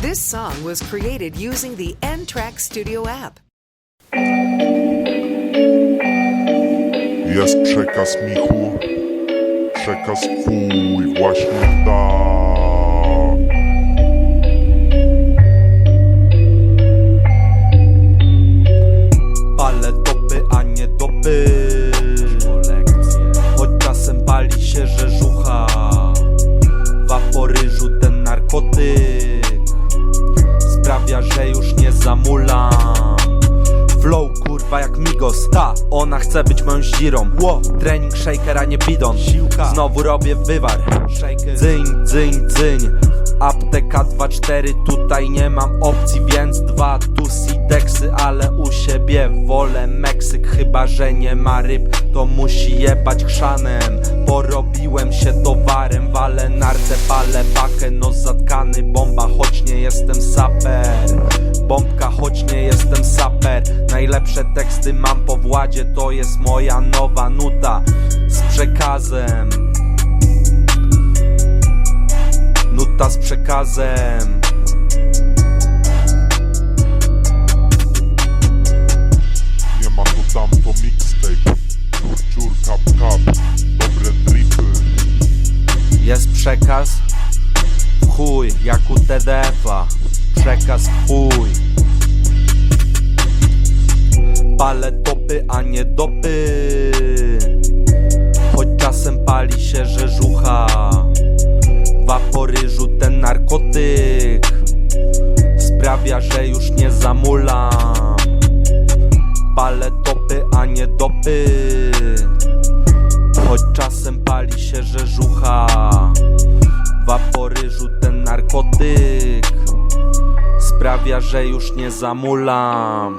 This song was created using the N Track Studio app. Jest przekaz Michu, przekaz twój, właśnie tak. Palę dopy, a nie dopy Choć czasem pali się rzeżucha Sprawia, że już nie zamulam. Flow kurwa jak Migos Ta, ona chce być moją zdzirą Ło, trening shaker, a nie bidon. Siłka, znowu robię wywar. Dzyń, dzyń, dzyń Apteka 2-4, tutaj nie mam opcji, więc dwa tu deksy, ale u siebie wolę Meksyk, chyba że nie ma ryb, to musi jebać chrzanem. Porobiłem się towarem, walę nartę, palę pakę, no zatkany bomba, choć nie jestem saper. Bombka, choć nie jestem saper. Najlepsze teksty mam po władzie To jest moja nowa nuta Z przekazem. Nuta z przekazem Jest przekaz? W chuj Jak u TDF-a Przekaz w chuj. Palę topy, a nie dopy. Choć czasem pali się rzeżucha. W Aporyżu ten narkotyk. Sprawia, że już nie zamulam. Palę topy, a nie dopy W Aporyżu ten narkotyk. Sprawia, że już nie zamulam